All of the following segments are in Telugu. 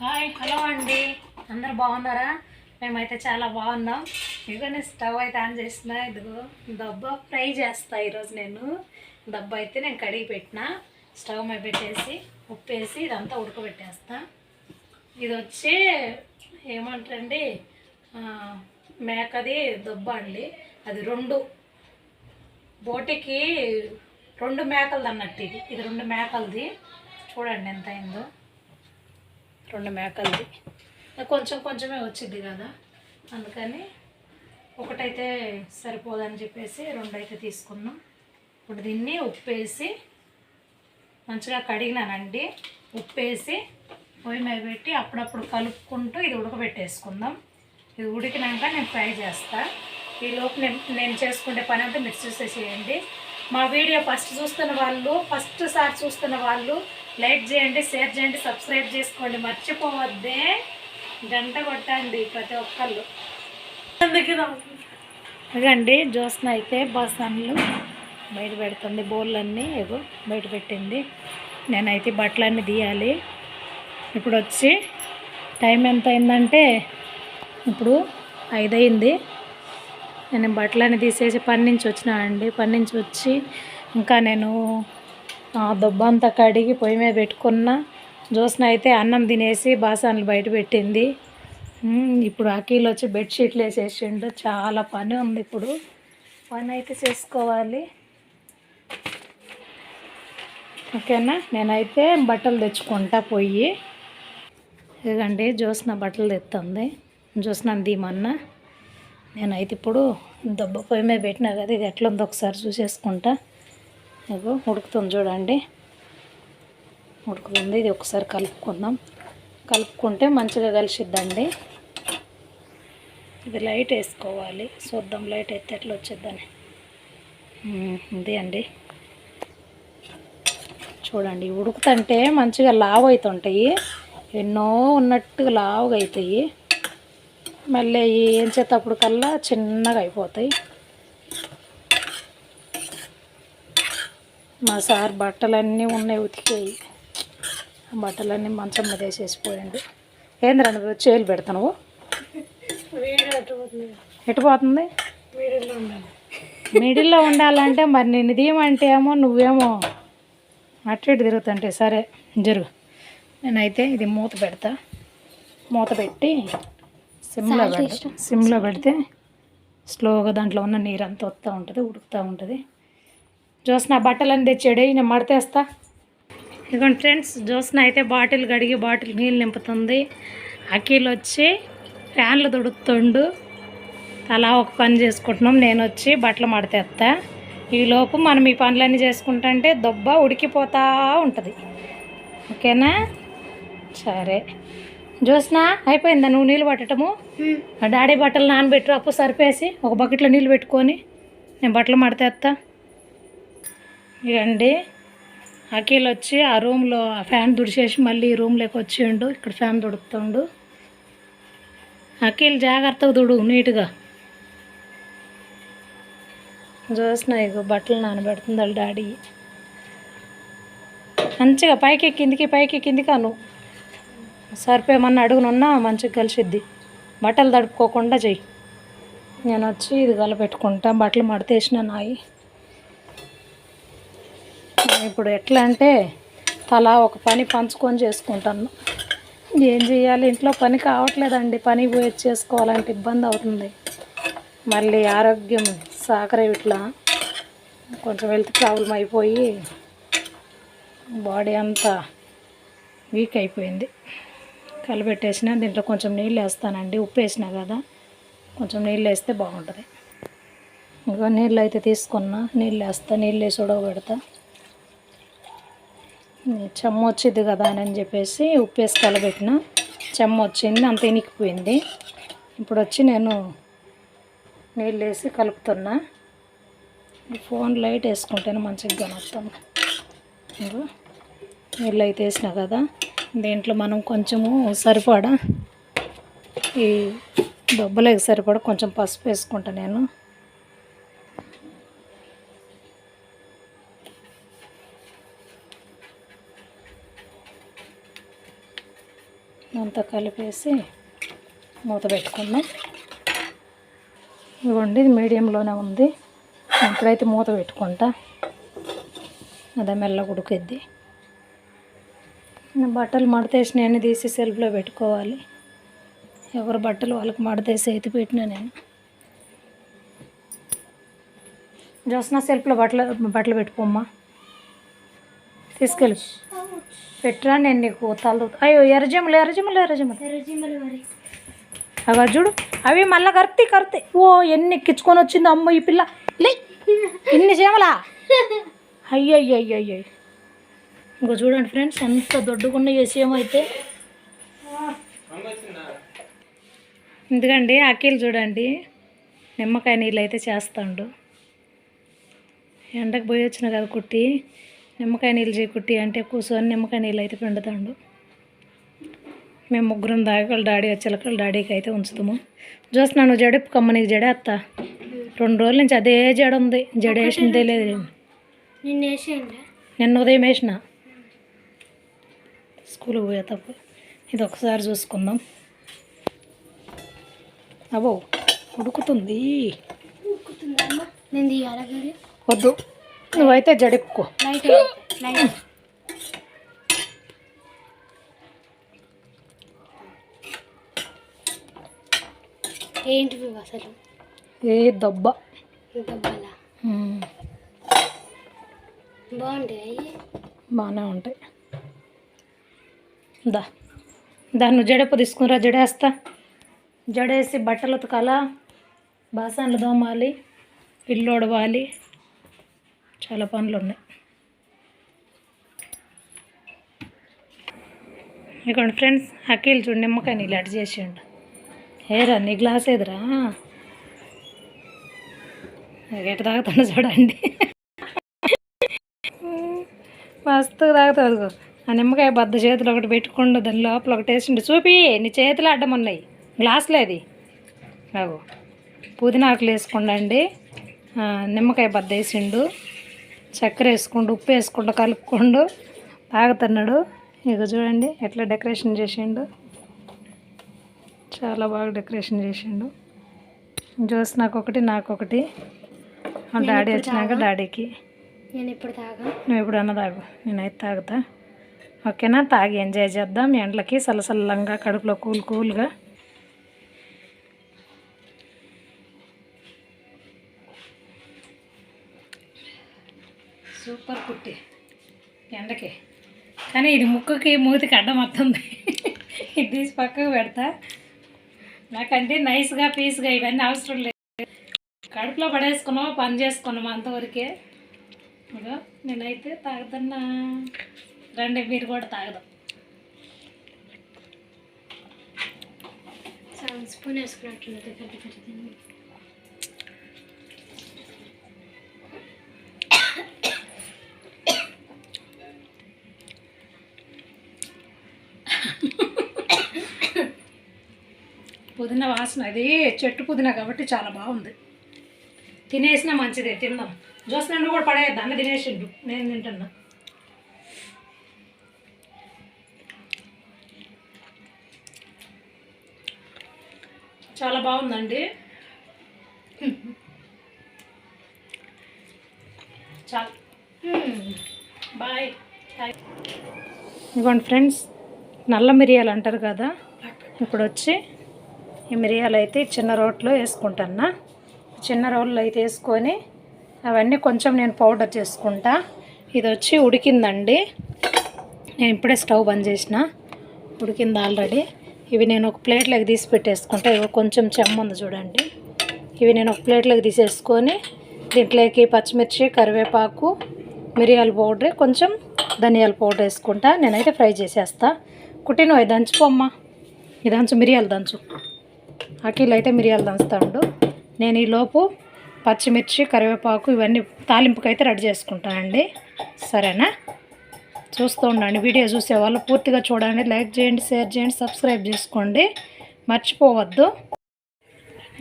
హాయ్ హలో అండి. అందరు బాగున్నారా? మేమైతే చాలా బాగున్నాం. ఇదిగోనే స్టవ్ అయితే ఆన్ చేసిన ఇదిగో దబ్బ ఫ్రై చేస్తా ఈరోజు నేను. దబ్బ అయితే నేను కడిగి పెట్టిన. స్టవ్ మీద పెట్టేసి ఉప్పు వేసి ఇదంతా ఉడకబెట్టేస్తా. ఇది వచ్చి ఏమంటారండి? మేకది దబ్బ అండి. అది రెండు. బోటికి రెండు మేకలది అన్నట్టు ఇది. ఇది రెండు మేకలది. చూడండి ఎంత అయిందో. రెండు మేకలది. కొంచెం కొంచెమే వచ్చింది కదా. అందుకని ఒకటైతే సరిపోదని చెప్పేసి రెండైతే తీసుకున్నాం. ఇప్పుడు దీన్ని ఉప్పేసి మంచిగా కడిగినానండి. ఉప్పేసి పొయ్యి మీద పెట్టి అప్పుడప్పుడు కలుపుకుంటూ ఇది ఉడకబెట్టేసుకుందాం. ఇది ఉడికినాక నేను ఫ్రై చేస్తాను ఈ లోపు నేను నేను చేసుకుంటే పని అంతా మీరు చూసేసేయండి మా వీడియో ఫస్ట్ చూస్తున్న వాళ్ళు ఫస్ట్ సారి చూస్తున్న వాళ్ళు లైక్ చేయండి షేర్ చేయండి సబ్స్క్రైబ్ చేసుకోండి. మర్చిపోవద్దే. గంట కొట్టండి ప్రతి ఒక్కళ్ళు. అదండి జ్యోత్స్న అయితే బాసన్లు బయట పెడుతుంది బోళ్ళన్నీ ఏదో బయట పెట్టింది. నేనైతే బట్టలన్నీ తీయాలి. ఇప్పుడు వచ్చి టైం ఎంత అయిందంటే ఇప్పుడు ఐదు అయింది నేను బట్టలన్నీ తీసేసి పని నుంచి వచ్చినా అండి. పని నుంచి వచ్చి ఇంకా నేను దొబ్బ అంతా కడిగి పొయ్యి మీద పెట్టుకున్న. జ్యోత్స్న అయితే అన్నం తినేసి బాసాన్లు బయట పెట్టింది. ఇప్పుడు అఖీలు వచ్చి బెడ్షీట్లు వేసేసిండు. చాలా పని ఉంది ఇప్పుడు. పని అయితే చేసుకోవాలి. ఓకేనా? నేనైతే బట్టలు తెచ్చుకుంటా పోయి ఇదిగండి జ్యోత్స్న బట్టలు తెస్తుంది జ్యోత్స్న దీమన్నా నేనైతే ఇప్పుడు దెబ్బ పొయ్యి మీద పెట్టినా కదా ఇది ఎట్లుందో ఒకసారి చూసేసుకుంటా. ఇగో ఉడుకుతుంది చూడండి. ఉడుకుతుంది. ఇది ఒకసారి కలుపుకుందాం. కలుపుకుంటే మంచిగా కలిసిద్దండి. ఇది లైట్ వేసుకోవాలి. చూద్దాం లైట్ అయితే ఎట్లా వచ్చిద్దని. ఇది అండి. చూడండి. ఉడుకుతుంటే మంచిగా లావు అవుతుంటాయి. ఎన్నో ఉన్నట్టుగా లావుగా అవుతాయి. మళ్ళీ ఏం చేతప్పుడు కల్లా చిన్నగా అయిపోతాయి. మా సార్ బట్టలన్నీ ఉన్నాయి ఉతికాయి. ఆ బట్టలన్నీ మంచం మీద వేసేసిపోయాడు. ఏంద్రా నువ్వు చేలు పెడతావు ఎటు పోతుంది? మిడిల్లో ఉండాలంటే మరి నేను తీయమంటే ఏమో నువ్వేమో అటు ఇటు తిరుగుతుంటే సరే జరుగు. నేనైతే ఇది మూత పెడతా. మూత పెట్టి సిమ్లో పెడతా. సిమ్లో పెడితే స్లోగా దాంట్లో ఉన్న నీరు అంతా వస్తూ ఉంటుంది ఉడుకుతూ ఉంటుంది. జ్యోత్స్న బట్టలన్నీ తెచ్చాడు నేను మడతేస్తా. ఇదిగోండి ఫ్రెండ్స్ జ్యోత్స్న అయితే బాటిల్ కడిగి బాటిల్ నీళ్ళు నింపుతుంది. అఖిల్ వచ్చి ఫ్యాన్లు తుడుతుండు అలా ఒక పని చేసుకుంటున్నాం నేను వచ్చి బట్టలు మడతేస్తా ఈలోపు మనం ఈ పనులన్నీ చేసుకుంటుంటే దొబ్బ ఉడికిపోతూ ఉంటుంది. ఓకేనా? సరే. జ్యోత్స్న అయిపోయిందా నువ్వు నీళ్ళు పట్టటము? ఆ డాడీ బట్టలు నానబెట్టు అప్పు సరిపేసి ఒక బకెట్లో నీళ్ళు పెట్టుకొని నేను బట్టలు మడతేస్తా ఇదండి. అఖిల్ వచ్చి ఆ రూమ్లో ఆ ఫ్యాన్ తుడిచేసి మళ్ళీ ఈ రూమ్లోకి వచ్చిండు ఇక్కడ ఫ్యాన్ తుడుతుండు అఖిల్ జాగ్రత్తగా దుడు నీట్గా. చూసిన ఇగో బట్టలు నానబెడుతుంది వాళ్ళ డాడీ. మంచిగా పైకి కిందికి పైకి కిందికి అను. సరిపోయమని అడుగునున్నా మంచిగా కలిసిద్ది. బట్టలు తడుపుకోకుండా చెయ్యి. నేను వచ్చి ఇది కలపెట్టుకుంటా బట్టలు మడతేసిన నాయి. ఇప్పుడు ఎట్లా అంటే తలా ఒక పని పంచుకొని చేసుకుంటాను. ఏం చేయాలి? ఇంట్లో పని కావట్లేదండి. పని పోయి చేసుకోవాలంటే ఇబ్బంది అవుతుంది. మళ్ళీ ఆరోగ్యం సాకరే ఇట్లా. కొంచెం హెల్త్ ప్రాబ్లం అయిపోయి బాడీ అంతా వీక్ అయిపోయింది. కలిపెట్టేసిన దీంట్లో కొంచెం నీళ్ళు వేస్తానండి. ఉప్పు వేసిన కదా కొంచెం నీళ్ళు వేస్తే బాగుంటుంది. ఇంకా నీళ్ళు అయితే తీసుకున్నా. నీళ్ళు వేస్తా. నీళ్ళు వేసి ఉడకబెడతా చెమ్మ వచ్చింది కదా అని చెప్పేసి ఉప్పు వేసి కలబెట్టిన చెమ్మ వచ్చింది అంత ఇనికిపోయింది. ఇప్పుడు వచ్చి నేను నీళ్ళు వేసి కలుపుతున్నా. ఫోన్ లైట్ వేసుకుంటేనే మంచిగా కనొస్తాను నీళ్ళు అయితే వేసిన కదా. దీంట్లో మనం కొంచెము సరిపడా ఈ దొబ్బలేకి సరిపడా కొంచెం పసుపు వేసుకుంటా నేను. అంతా కలిపేసి మూత పెట్టుకుందాం. ఇవ్వండి ఇది మీడియంలోనే ఉంది. ఇప్పుడైతే మూత పెట్టుకుంటా. అదే మెల్ల ఉడికిద్ది బట్టలు మడతేసి అన్ని తీసి సెల్ఫ్లో పెట్టుకోవాలి. ఎవరి బట్టలు వాళ్ళకి మడతేసి ఎత్తి పెట్టినా నేను. జోస్నా సెల్ఫ్లో బట్టలు బట్టలు పెట్టుకోమ్మా. తీసుకెళ్ళి పెట్టరా నేను నీకు తల అయ్యో ఎర్రజమ్మలు ఎర్రజమ్మలు ఎర్రజమ్మలు. అవి చూడు అవి మళ్ళా కర్తి కర్తి ఓ ఎన్ని ఎక్కించుకొని వచ్చింది అమ్మ ఈ పిల్ల. లే ఇన్ని చేమలా? అయ్యో అయ్యో అయ్యో అయ్యో ఇంకో చూడండి ఫ్రెండ్స్ ఎంత దొడ్డుకున్న చేసేమో అయితే ఎందుకండి అఖిల్ చూడండి నిమ్మకాయ నీళ్ళు అయితే చేస్తాడు ఎండకు పోయి వచ్చిన కదా కుట్టి నిమ్మకాయ నీళ్ళు చేయి కుట్టి అంటే కూర్చొని నిమ్మకాయ నీళ్ళు అయితే పిండుతాడు. మేము ముగ్గురం దాగల డాడీ చిలకల డాడీకి అయితే ఉంచుతాము. చూస్తున్నా నువ్వు జడెప్పు కమ్మ నీకు జడేస్తా రెండు రోజుల నుంచి అదే జడ ఉంది. జడ వేసిందే లేదు. నిన్న ఉదయం వేసిన. స్కూల్కి పోయే తప్పు ఇది ఒకసారి చూసుకుందాం. అబ్బో ఉడుకుతుంది. వద్దు. నువ్వైతే ఏంటివి ఇవి అసలు? ఏ దెబ్బ. బాగుంటాయి బాగానే ఉంటాయి. దా దా నువ్వు జడెప్పు తీసుకునిరా జడేస్తా. జడేసి బట్టలు ఉతకాలా బాసన్లు దోమాలి ఇల్లు ఒడవాలి చాలా పనులు ఉన్నాయి. ఇదిగోండి ఫ్రెండ్స్ అఖిల్ చూడు నిమ్మకాయని నీళ్ళు అటు చేసిండు. ఏరా నీ గ్లాస్ ఎదురా ఎటు తాగుతాను చూడండి. మస్తు తాగుతుంది ఆ నిమ్మకాయ బద్ద చేతులు ఒకటి పెట్టుకుండు దాని లోపల ఒకటి వేసిండు. చూపి నీ చేతులు అడ్డం ఉన్నాయి. గ్లాసులో అది. పుదీనా ఆకులు వేసుకుండండి. నిమ్మకాయ బద్ద వేసిండు. చక్కెర వేసుకుండు ఉప్పు వేసుకుంటూ కలుపుకుండు తాగుతున్నాడు ఇక చూడండి ఎట్లా డెకరేషన్ చేసిండు. చాలా బాగా డెకరేషన్ చేసిండు. జోస్ నాకు ఒకటి నాకు ఒకటి డాడీ వచ్చినాక డాడీకి. నేను ఇప్పుడు తాగా? నువ్వు ఎప్పుడన్నా తాగు. నేనైతే తాగుతా. ఓకేనా? తాగి ఎంజాయ్ చేద్దాం. ఎండలకి సలసల్లంగా కడుపులో కూల్ కూల్గా. సూపర్ కుట్టి. ఎండకి. కానీ ఇది ముక్కుకి మూతికి అడ్డం వస్తుంది. ఇది తీసి పక్కకు పెడతా. నాకంటే నైస్గా పీస్గా ఇవన్నీ అవసరం లేదు. కడుపులో పడేసుకున్నాం పని చేసుకున్నాం అంతవరకే? ఇదో నేనైతే తాగుతున్నా. రండి మీరు కూడా తాగదాం. సగం స్పూన్ వేసుకున్నట్టుంది దగ్గర దగ్గర పుదీనా వాసన అది చెట్టు పుదీనా కాబట్టి చాలా బాగుంది. తినేసినా మంచిదే తిందాం నన్ను కూడా పడేయద్దు అన్న తినేసిండు. నేను తింటున్నా. చాలా బాగుందండి. చాలు. బాయ్. ఇదిగోండి ఫ్రెండ్స్ నల్ల మిరియాలు అంటారు కదా ఇప్పుడు వచ్చి ఈ మిరియాలు అయితే చిన్న రోట్లో వేసుకుంటాను చిన్న రోల్లో అయితే వేసుకొని అవన్నీ కొంచెం నేను పౌడర్ చేసుకుంటా. ఇది వచ్చి ఉడికిందండి. నేను ఇప్పుడే స్టవ్ బంద్ చేసిన. ఉడికింది ఆల్రెడీ. ఇవి నేను ఒక ప్లేట్లోకి తీసి పెట్టేసుకుంటా. ఇవి కొంచెం చెమ్మంది చూడండి. ఇవి నేను ఒక ప్లేట్లోకి తీసేసుకొని దీంట్లోకి పచ్చిమిర్చి కరివేపాకు మిరియాల పౌడర్ కొంచెం ధనియాల పౌడర్ వేసుకుంటా. నేనైతే ఫ్రై చేసేస్తా. కుట్టిన అవి దంచుకోమ్మా ఇది దంచు మిరియాలు దంచు. అఖిల్ అయితే మిరియాలు దంచుతాడు. నేను ఈలోపు పచ్చిమిర్చి కరివేపాకు ఇవన్నీ తాలింపుకైతే రెడీ చేసుకుంటానండి సరేనా? చూస్తూ ఉండండి. వీడియో చూసే వాళ్ళు పూర్తిగా చూడండి. లైక్ చేయండి షేర్ చేయండి సబ్స్క్రైబ్ చేసుకోండి. మర్చిపోవద్దు.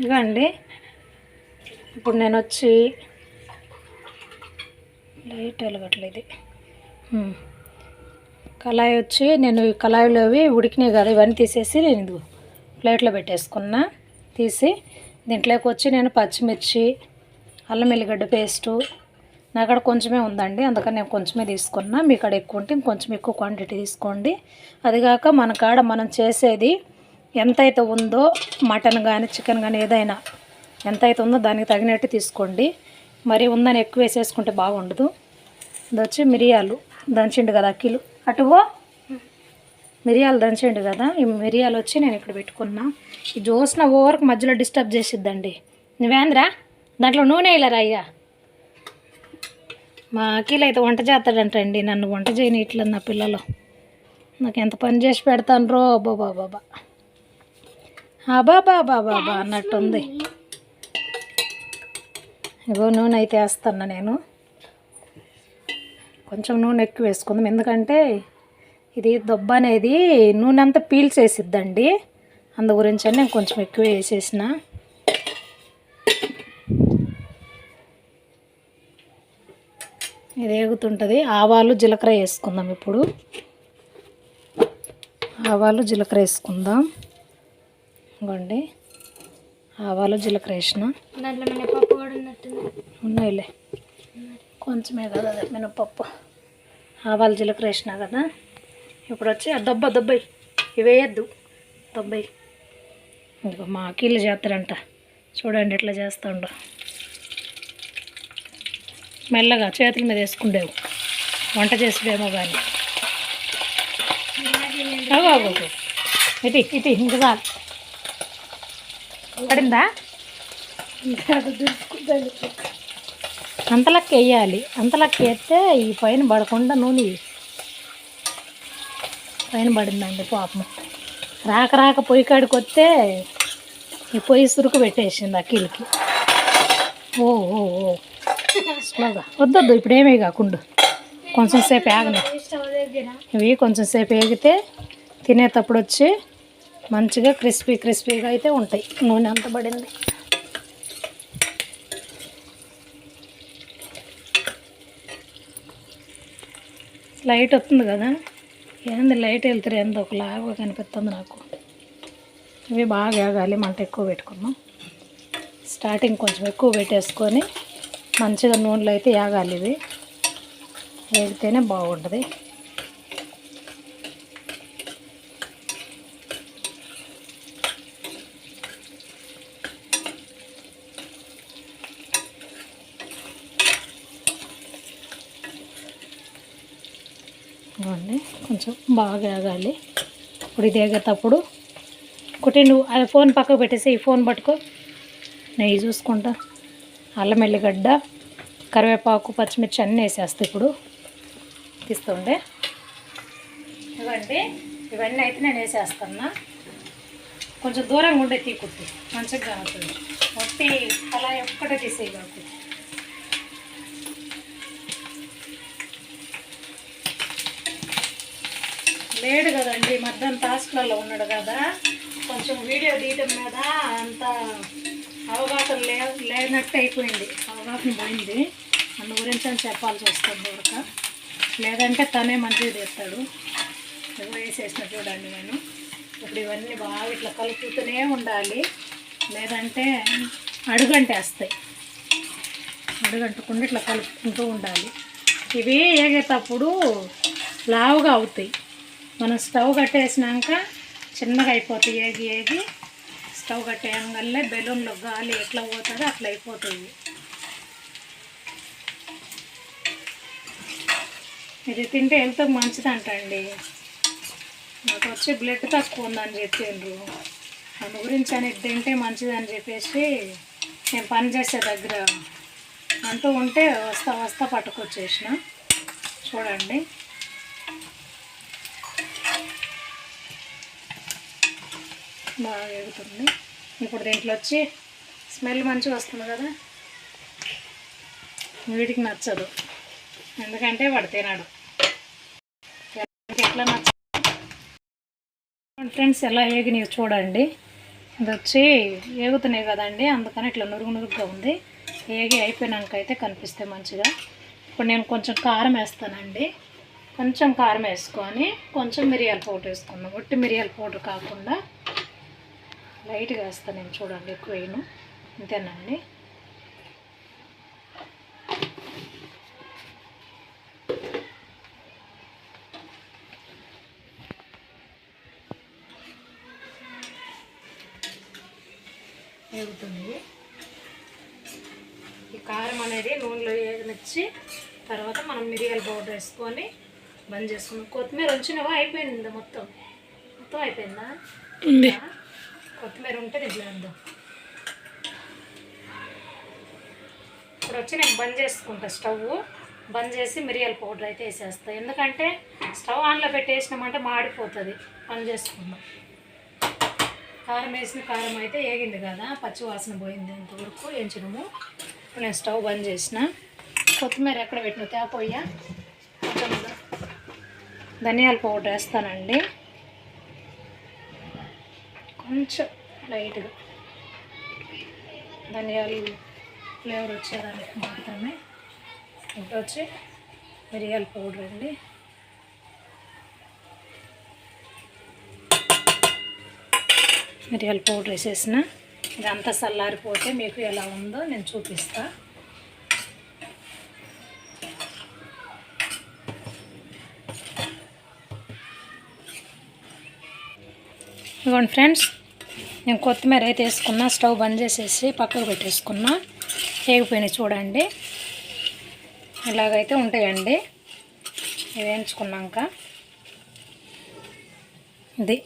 ఇవ్వండి ఇప్పుడు నేను వచ్చి లైట్ వెలగట్లేదు. కళాయి వచ్చి నేను ఈ కళాయిలో అవి ఉడికినాయి కదా ఇవన్నీ తీసేసి నేను ఇది ప్లేట్లో పెట్టేసుకున్నా తీసి దీంట్లోకి వచ్చి నేను పచ్చిమిర్చి అల్లం ఎల్లిగడ్డ పేస్టు నా కాడ కొంచెమే ఉందండి. అందుకని నేను కొంచెమే తీసుకున్నా. మీ కాడ ఎక్కువ ఉంటే ఇంకొంచెం ఎక్కువ క్వాంటిటీ తీసుకోండి. అదిగాక మన కాడ మనం చేసేది ఎంతైతే ఉందో మటన్ కానీ చికెన్ కానీ ఏదైనా ఎంతైతే ఉందో దానికి తగినట్టు తీసుకోండి. మరి ఉందని ఎక్కువ వేసేసుకుంటే బాగుండదు. ఇది వచ్చి మిరియాలు దంచిండు కదా అక్కిలు అటువో మిరియాలు దంచండి కదా. ఈ మిరియాలు వచ్చి నేను ఇక్కడ పెట్టుకున్నా. ఈ జోసిన ఓవర్కి మధ్యలో డిస్టర్బ్ చేసిద్దండి. నువ్వేంద్రా? దాంట్లో నూనె వేయలేరా అయ్యా? మా అఖిల్ అయితే వంట చేస్తాడంటండి నన్ను వంట చేయని ఇట్లా నా పిల్లలు. నాకు ఎంత పని చేసి పెడతాను రో బాబా బాబా బాబా బాబా అన్నట్టుంది. ఇగో నూనె అయితే వేస్తున్నా నేను. కొంచెం నూనె ఎక్కువ వేసుకుందాం. ఎందుకంటే ఇది దొబ్బ అనేది నూనె అంతా పీల్చేసిద్దండి. అందు గురించి అని నేను కొంచెం ఎక్కువ వేసేసిన. ఇది ఏగుతుంటుంది. ఆవాలు జీలకర్ర వేసుకుందాం ఇప్పుడు. ఆవాలు జీలకర్ర వేసుకుందాం. ఇవ్వండి ఆవాలు జీలకర్ర వేసిన. ఉన్నాయిలే. కొంచెమే కదా అదే మినపప్పు. ఆవాలు జీలకర్ర వేసిన కదా. ఇప్పుడు వచ్చి ఆ దొబ్బ దొబ్బై ఇవి దొబ్బై ఇంకో మా కీళ్ళు చేస్తారంట చూడండి ఎట్లా చేస్తుండో. మెల్లగా చేతుల మీద వేసుకుండేవు. వంట చేసేదేమో కానీ అగో అగో అగో. ఇటు ఇటు ఇంకా చాలు. పడిందా? అంతలక్క వేయాలి. అంతలక్క వేస్తే ఈ పైన పడకుండా నూనె పైన పడిందండి పాపం. రాక రాక పొయ్యి కాడికి వస్తే ఈ పొయ్యి సురుకు పెట్టేసింది అఖిల్కి. ఓ ఓ ఓ. స్లోగా. వద్దొద్దు ఇప్పుడు ఏమీ కాకుండా. కొంచెం సేపు ఆగను ఇవి కొంచెం సేపు ఏగితే తినేటప్పుడు వచ్చి మంచిగా క్రిస్పీ క్రిస్పీగా అయితే ఉంటాయి. నూనె అంత పడింది. లైట్ వస్తుంది కదా? ఏంది లైట్ వెళ్తారు ఏందో ఒకలాగా కనిపిస్తుంది నాకు. ఇవి బాగా వేగాలి మంట ఎక్కువ పెట్టుకున్నాం. స్టార్టింగ్ కొంచెం ఎక్కువ పెట్టేసుకొని మంచిగా నూనెలో అయితే వేగాలి ఇవి. వేగితేనే బాగుంటుంది. ఇవ్వండి కొంచెం బాగా ఆగాలి. ఇప్పుడు ఇది ఎగేటప్పుడు ఒకటి నువ్వు ఆ ఫోన్ పక్కకు పెట్టేసి ఈ ఫోన్ పట్టుకో. నెయ్యి చూసుకుంటా. అల్లం ఎల్లిగడ్డ కరివేపాకు పచ్చిమిర్చి అన్నీ వేసేస్తా ఇప్పుడు. తీస్తుండే. ఇవ్వండి ఇవన్నీ అయితే నేను వేసేస్తున్నా. కొంచెం దూరంగా ఉండే తీకుట్టి మంచిగా కానుతుంది ఒట్టి అలా ఒక్కటే తీసేయి కాకు లేడు కదండి మధ్యాహ్నం టాస్క్లలో ఉన్నాడు కదా. కొంచెం వీడియో తీయటం మీద అంత అవగాహన లే లేనట్టు అయిపోయింది. అవగాహన పోయింది. అందు గురించి అని చెప్పాల్సి వస్తుంది ఒక లేదంటే తనే మంచిగా తీస్తాడు ఎవరు వేసేసిన చూడండి నేను. ఇప్పుడు ఇవన్నీ బాగా ఇట్లా కలుపుతూనే ఉండాలి. లేదంటే అడుగంటేస్తాయి. అడుగంటకుండా ఇట్లా కలుపుకుంటూ ఉండాలి. ఇవి ఏగేటప్పుడు లావుగా అవుతాయి. మనం స్టవ్ కట్టేసినాక చిన్నగా అయిపోతాయి ఏగి ఏగి స్టవ్ కట్టేయంగల్లే బెలూన్లో గాలి ఎట్లా పోతుందో అట్లా అయిపోతుంది. ఇది తింటే హెల్త్ మంచిదంట అండి నాకు వచ్చి బ్లడ్ తక్కువ ఉందని చెప్పిండ్రు దాని గురించి అని తింటే మంచిదని చెప్పేసి నేను పని చేసే దగ్గర అంటూ ఉంటే వస్తా వస్తా పట్టుకొచ్చేసిన. చూడండి. బాగా ఎగుతుంది ఇప్పుడు దీంట్లో వచ్చి స్మెల్ మంచిగా వస్తుంది కదా. వీడికి నచ్చదు. ఎందుకంటే వాడు తినడు. ఎట్లా నచ్చ ఫ్రెండ్స్ ఎలా వేగినాయో చూడండి. ఇది వచ్చి ఏగుతున్నాయి కదండి. అందుకని ఇట్లా నురుగు నురుగుగా ఉంది. ఏగి అయిపోయినాక అయితే కనిపిస్తే మంచిగా. ఇప్పుడు నేను కొంచెం కారం వేస్తానండి. కొంచెం కారం వేసుకొని కొంచెం మిరియాల పౌడర్ వేసుకుందాం ఒట్టి మిరియాల పౌడర్ కాకుండా లైట్గా వేస్తాను నేను చూడండి ఎక్కువ వేయను. అంతేనండి. వేగుతుంది. ఈ కారం అనేది నూనెలో వేగనిచ్చి తర్వాత మనం మిరియాల పౌడర్ వేసుకొని బంద్ చేసుకున్నాం. కొత్తిమీర ఉంచినవా? అయిపోయింది మొత్తం. మొత్తం అయిపోయిందా? కొత్తిమీర ఉంటే దీంట్లో వేద్దాం ఇప్పుడు వచ్చి నేను బంద్ చేసుకుంటా స్టవ్. బంద్ చేసి మిరియాల పౌడర్ అయితే వేసేస్తా. ఎందుకంటే స్టవ్ ఆన్లో పెట్టేసినామంటే మాడిపోతుంది. బంద్ చేసుకుందాం. కారం వేసిన కారం అయితే ఏగింది కదా పచ్చి వాసన పోయింది ఇంతవరకు. ఎంచినము ఇప్పుడు నేను స్టవ్ బంద్ చేసిన. కొత్తిమీర ఎక్కడ పెట్టిన తేపోయా ధనియాల పౌడర్ వేస్తానండి. కొంచెం లైట్గా. ధనియాలు ఫ్లేవర్ వచ్చేదానికి మాత్రమే. ఇంకా వచ్చి మిరియాల పౌడర్ అండి. మిరియాల పౌడర్ వేసేసిన. ఇదంతా చల్లారిపోతే మీకు ఎలా ఉందో నేను చూపిస్తా. ఇవ్వండి ఫ్రెండ్స్ నేను కొత్తిమీర అయితే వేసుకున్నా స్టవ్ బంద్ చేసేసి పక్కకు పెట్టేసుకున్నా. వేగిపోయినాయి చూడండి. ఇలాగైతే ఉంటాయండి. వేయించుకున్నాక. ఇది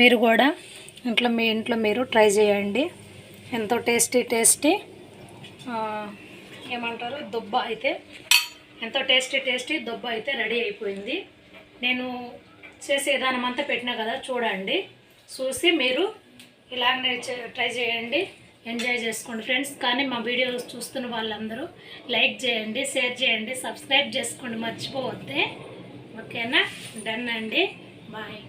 మీరు కూడా ఇంట్లో మీ ఇంట్లో మీరు ట్రై చేయండి. ఎంతో టేస్టీ టేస్టీ ఏమంటారు? దుబ్బ అయితే ఎంతో టేస్టీ టేస్టీ దుబ్బ అయితే రెడీ అయిపోయింది. నేను చేసే విధానం అంతా పెట్టినా కదా చూడండి. చూసి మీరు ఇలాగనే ట్రై చేయండి. ఎంజాయ్ చేసుకోండి ఫ్రెండ్స్. కానీ మా వీడియో చూస్తున్న వాళ్ళందరూ లైక్ చేయండి షేర్ చేయండి సబ్స్క్రైబ్ చేసుకోండి మర్చిపోవద్దే. ఓకేనా? డన్ అండి. బాయ్.